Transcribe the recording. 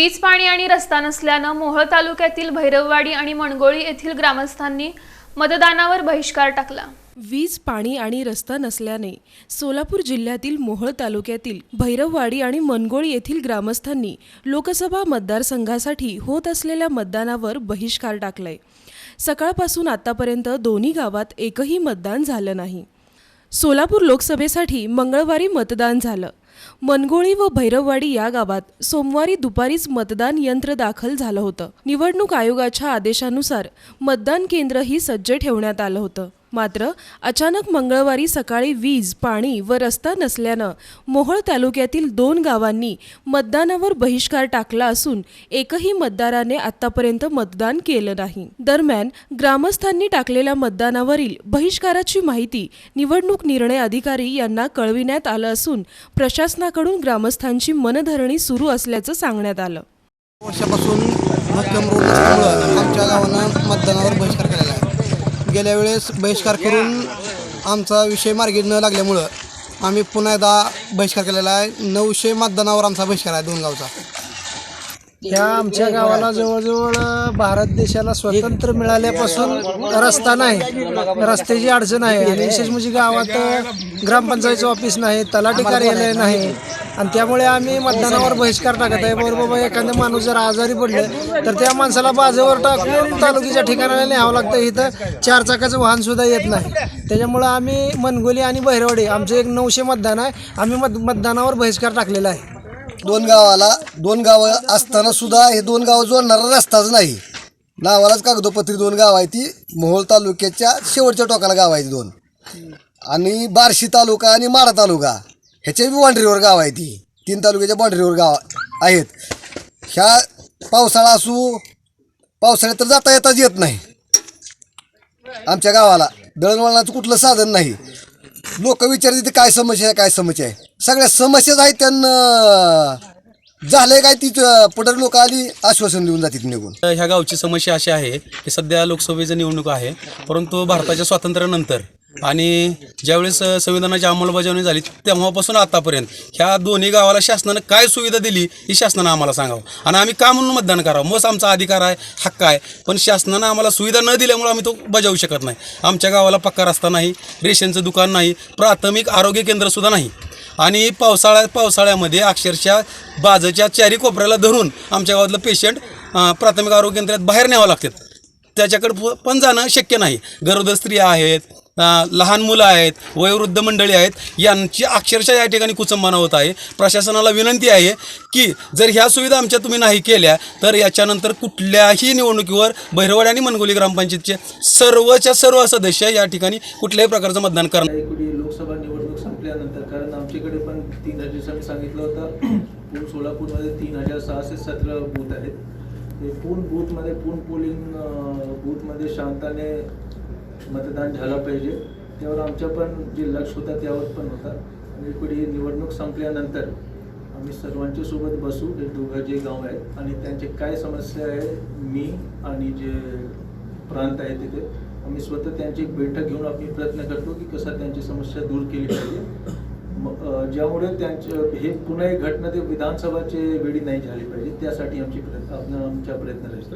वीज पाणी आणि रस्ता नसल्यानं मोहोळ तालुक्यातील भैरववाडी आणि मणगोळी येथील ग्रामस्थांनी मतदानावर बहिष्कार टाकला. वीज पाणी आणि रस्ता नसल्याने सोलापूर जिल्ह्यातील मोहोळ तालुक्यातील भैरववाडी आणि मनगोळी येथील ग्रामस्थांनी लोकसभा मतदारसंघासाठी होत असलेल्या मतदानावर बहिष्कार टाकलाय. सकाळपासून आतापर्यंत दोन्ही गावात एकही मतदान झालं नाही. सोलापूर लोकसभेसाठी मंगळवारी मतदान झालं. मनगोळी व भैरववाडी या गावात सोमवारी दुपारीच मतदान यंत्र दाखल झालं होतं. निवडणूक आयोगाच्या आदेशानुसार मतदान केंद्रही सज्ज ठेवण्यात आलं होतं. मात्र अचानक मंगळवारी सकाळी वीज पाणी व रस्ता नसल्यानं मोहोळ तालुक्यातील दोन गावांनी मतदानावर बहिष्कार टाकला असून एकही मतदाराने आतापर्यंत मतदान केलं नाही. दरम्यान ग्रामस्थांनी टाकलेल्या मतदानावरील बहिष्काराची माहिती निवडणूक निर्णय अधिकारी यांना कळविण्यात आलं असून प्रशासनाकडून ग्रामस्थांची मनधरणी सुरू असल्याचं सांगण्यात आलं. वर्षापासून गेल्या वेळेस बहिष्कार करून आमचा विषय मार्गी न लागल्यामुळं आम्ही पुन्हा एकदा बहिष्कार केलेला आहे. नऊशे मतदानावर आमचा बहिष्कार आहे दोन गावचा. ह्या आमच्या गावाला जवळजवळ भारत देशाला स्वतंत्र मिळाल्यापासून रस्ता नाही. रस्त्याची अडचण आहे. आणि विशेष म्हणजे गावात ग्रामपंचायतचं ऑफिस नाही तलाठी कार्यालय नाही. आणि त्यामुळे आम्ही मतदानावर बहिष्कार टाकत आहे. बरोबर बाबा एखादा माणूस जर आजारी पडलं तर त्या माणसाला बाजूवर टाकून तालुक्याच्या ठिकाणाला न्यावं लागतं. इथं चार चाकाचं वाहन सुद्धा येत नाही. त्याच्यामुळं आम्ही मनगोली आणि बहिरवाडी आमचं एक नऊशे मतदान आहे. आम्ही मत मतदानावर बहिष्कार टाकलेला आहे. दोन गावाला दोन गावं असताना सुद्धा हे दोन गावं जोडणारा रस्ताच नाही. नावालाच कागदोपत्री दोन गाव आहे ती. मोहोळ तालुक्याच्या शेवटच्या टोकाला गाव आहे ती दोन. आणि बार्शी तालुका आणि माडा तालुका. ह्याच्या बी बाँड्रीवर गाव आहे ती. तीन तालुक्याच्या बाँड्रीवर गाव आहेत. ह्या पावसाळा असू पावसाळ्यात तर जाता येताच येत नाही. आमच्या गावाला दळणवळणाचं कुठलं साधन नाही. लोक विचारते ते काय समस्या आहे काय समस्या आहे? सगळ्या समस्याच आहेत त्यांना झालंय काय ती पुढे लोक आली आश्वासन देऊन जातात निघून. ह्या गावची समस्या अशी आहे की सध्या लोकसभेची निवडणूक आहे परंतु भारताच्या स्वातंत्र्यानंतर आणि ज्यावेळेस संविधानाची अंमलबजावणी झाली तेव्हापासून आतापर्यंत ह्या दोन्ही गावाला शासनानं काय सुविधा दिली ही शासनानं आम्हाला सांगावं. आणि आम्ही का म्हणून मतदान करावं? मस आमचा अधिकार आहे हक्क आहे. पण शासनानं आम्हाला सुविधा न दिल्यामुळे आम्ही तो बजावू शकत नाही. आमच्या गावाला पक्का रस्ता नाही रेशनचं दुकान नाही प्राथमिक आरोग्य केंद्रसुद्धा नाही. आणि पावसाळ्यात पावसाळ्यामध्ये अक्षरशः बाजूच्या चारी कोपऱ्याला धरून आमच्या गावातलं पेशंट प्राथमिक आरोग्य केंद्रात बाहेर न्यावं लागतात. त्याच्याकडं पण जाणं शक्य नाही. गरोदर स्त्रिया आहेत लहान मुलं आहेत वयोवृद्ध मंडळी आहेत यांची अक्षरशः या ठिकाणी कुचंबना होत आहे. प्रशासनाला विनंती आहे की जर ह्या सुविधा आमच्या तुम्ही नाही केल्या तर याच्यानंतर कुठल्याही निवडणुकीवर भैरवाडी आणि मनगोली ग्रामपंचायतचे सर्वच्या सर्व सदस्य या ठिकाणी कुठल्याही प्रकारचं मतदान करणार लोकसभा निवडणूक संपल्यानंतर कारण आमच्याकडे पण तीन हजार सांगितलं होतं सोलापूरमध्ये तीन हजार सहाशे सतरा बूथ आहेत. ते पूर्ण बूथमध्ये पूर्ण पोलिंग बूथमध्ये शांताने मतदान झालं पाहिजे. त्यावर आमच्या पण जे लक्ष होता त्यावर पण होता. आणि कुठे निवडणूक संपल्यानंतर आम्ही सर्वांच्या सोबत बसू. हे दोघं जे गाव आहेत आणि त्यांचे काय समस्या आहे मी आणि जे प्रांत आहे तिथे आम्ही स्वतः त्यांची एक बैठक घेऊन आम्ही प्रयत्न करतो की कसा त्यांची समस्या दूर केली पाहिजे. ज्यामुळे त्यांचे हे पुन्हा एक घटना ते विधानसभाचे वेळी नाही झाली पाहिजे. त्यासाठी आमची प्रयत्न आमचा आमच्या प्रयत्न राहील